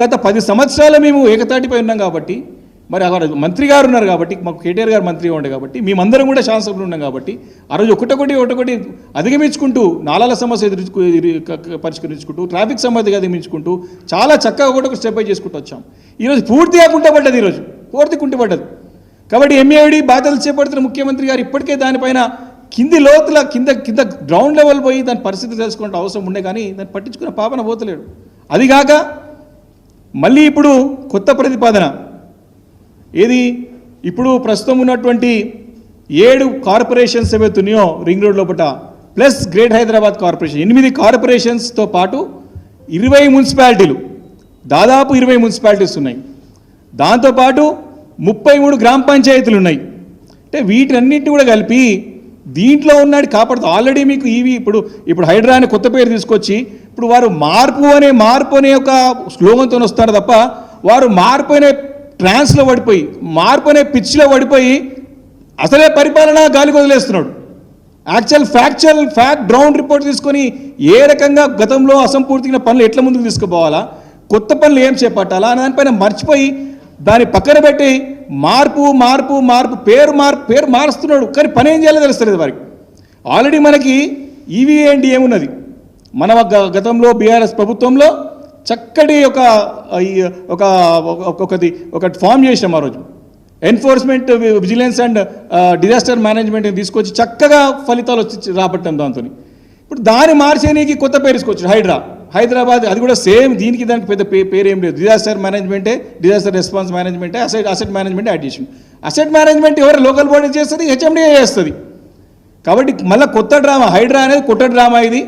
గత పది సంవత్సరాలు మేము ఏకతాటిపై ఉన్నాం కాబట్టి మరి అక్కడ మంత్రి గారు ఉన్నారు కాబట్టి మాకు కేటీఆర్ గారు మంత్రిగా ఉండే కాబట్టి మేమందరం కూడా శాసనసభ్యులు ఉన్నాం కాబట్టి ఆ రోజు ఒకటొకటి ఒకటొకటి అధిగమించుకుంటూ నాలాల సమస్య ఎదురు- పరిష్కరించుకుంటూ ట్రాఫిక్ సమస్య అధిగమించుకుంటూ చాలా చక్కగా ఒకటొక స్టెప్ బై చేసుకుంటూ వచ్చాం. ఈరోజు పూర్తిగా కుంటపడ్డది ఈరోజు పూర్తి కుంటపడ్డది. కాబట్టి ఎంఏడి బాధ్యతలు చేపడుతున్న ముఖ్యమంత్రి గారు ఇప్పటికే దానిపైన కింది లోతుల కింద కింద గ్రౌండ్ లెవెల్ పోయి దాని పరిస్థితి తెలుసుకుంటే అవసరం ఉండే కానీ దాన్ని పట్టించుకున్న పాపన పోతలేడు. అదిగాక మళ్ళీ ఇప్పుడు కొత్త ప్రతిపాదన. ఏది? ఇప్పుడు ప్రస్తుతం ఉన్నటువంటి ఏడు కార్పొరేషన్స్ ఏవైతున్నాయో రింగ్ రోడ్ లోపల ప్లస్ గ్రేట్ హైదరాబాద్ కార్పొరేషన్. ఎనిమిది కార్పొరేషన్స్తో పాటు ఇరవై మున్సిపాలిటీలు. దాదాపు ఇరవై మున్సిపాలిటీస్ ఉన్నాయి. దాంతోపాటు ముప్పై మూడు గ్రామ పంచాయతీలు ఉన్నాయి. అంటే వీటన్నిటిని కూడా కలిపి దీంట్లో ఉన్నాడు కాపాడుతూ ఆల్రెడీ మీకు ఇవి ఇప్పుడు ఇప్పుడు హైడ్రా అనే కొత్త పేరు తీసుకొచ్చి ఇప్పుడు వారు మార్పు అనే మార్పు అనే ఒక స్లోగన్తో వస్తారు తప్ప వారు మార్పు అనే ట్రాన్స్లో పడిపోయి మార్పు అనే పిచ్లో పడిపోయి అసలే పరిపాలన గాలికి వదిలేస్తున్నాడు. Actual factual fact ground report తీసుకొని ఏ రకంగా గతంలో అసంపూర్తిగా పనులు ఎట్లా ముందుకు తీసుకుపోవాలా కొత్త పనులు ఏం చేపట్టాలా దానిపైన మర్చిపోయి దాన్ని పక్కన పెట్టి మార్పు మార్పు మార్పు పేరు మార్పు పేరు మారుస్తున్నాడు కానీ పని ఏం చేయాలో తెలుస్తలేదు వారికి. ఆల్రెడీ మనకి E ఈవీ ఏమున్నది? మన గతంలో బీఆర్ఎస్ ప్రభుత్వంలో చక్కటి ఒక ఒక ఒకటి ఒక ఫామ్ చేసినాం ఆ రోజు. Enforcement vigilance and disaster management తీసుకొచ్చి చక్కగా ఫలితాలు వచ్చి రాబట్టాం దాంతో ఇప్పుడు దాన్ని మార్చేనికి కొత్త పేరు తీసుకొచ్చారు హైడ్రా హైదరాబాద్ అది కూడా సేమ్ దీనికి దానికి పెద్ద పే పేరు ఏం లేదు డిజాస్టర్ మేనేజ్మెంటే disaster response మేనేజ్మెంటే asset asset management add asset management ఎవరు లోకల్ బాడీ చేస్తుంది హెచ్ఎండిఏ చేస్తుంది. కాబట్టి మళ్ళీ కొత్త డ్రామా హైడ్రా అనేది కొత్త డ్రామా ఇది.